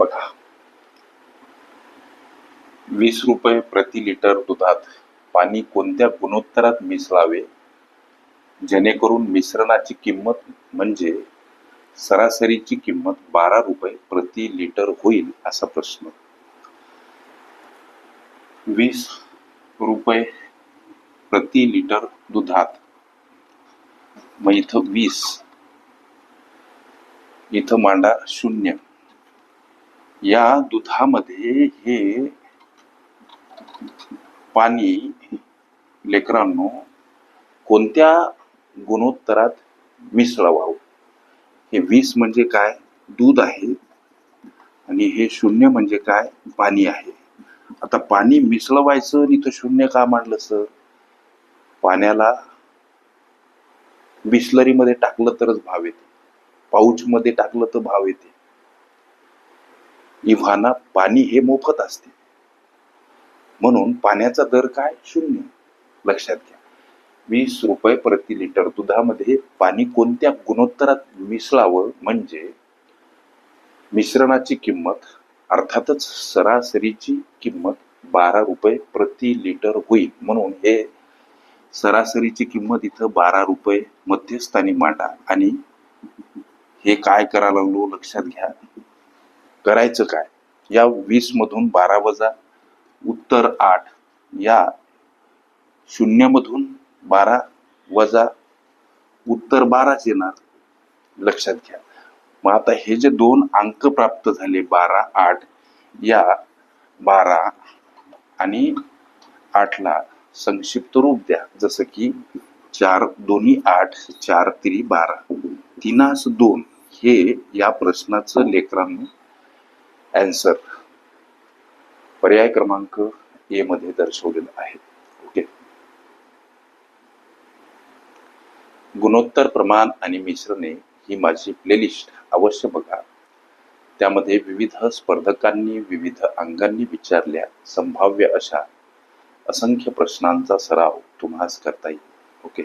बघा. वीस रुपये प्रति लिटर दुधात पाणी कोणत्या गुणोत्तरात मिसळावे? जेणेकरून मिश्रणाची किंमत म्हणजे सरासरीची किंमत बारा रुपये प्रति लिटर होईल असा प्रश्न. वीस रुपये प्रति लिटर दुधात. मग इथं वीस इथं मांडा शून्य. या दुधामध्ये हे पाणी लेकरांनो कोणत्या गुणोत्तरात मिसळवावं? हे वीस म्हणजे काय? दूध आहे. आणि हे शून्य म्हणजे काय? पाणी आहे. आता पाणी मिसळवायचं आणि इथं शून्य का मांडलं सर? पाण्याला बिस्लरीमध्ये टाकलं तरच भाव येते. पाऊचमध्ये टाकलं तर भाव येते. इव्हाना पाणी हे मोफत असते. म्हणून पाण्याचा दर काय? शून्य. लक्षात घ्या. वीस रुपये प्रति लिटर दुधामध्ये पाणी कोणत्या गुणोत्तरात मिसळावं म्हणजे मिश्रणाची किंमत अर्थातच सरासरीची किंमत बारा रुपये प्रति लिटर होईल. म्हणून हे सरासरीची किंमत इथं बारा रुपये मध्यस्थानी मांडा. आणि हे काय करायला लागलो? लक्षात घ्या. करायचं काय? या वीस मधून बारा वजा उत्तर आठ या शून्य मधून बारा वजा उत्तर बाराच येणार. लक्षात घ्या. मग आता हे जे दोन अंक प्राप्त झाले बारा आठ या बारा आणि आठला संक्षिप्त रूप द्या. जसं की चार दोन्ही आठ चार तिरी बारा. तिनास दोन हे या प्रश्नाचं लेकरांनी अँसर पर्याय क्रमांक ए मध्ये दर्शवलेलं आहे. ओके गुणोत्तर प्रमाण आणि मिश्रणे ही माझी प्लेलिस्ट अवश्य बघा. त्यामध्ये विविध स्पर्धकांनी विविध अंगांनी विचारल्या संभाव्य अशा असंख्य प्रश्नांचा सराव तुम्हास करता येईल. ओके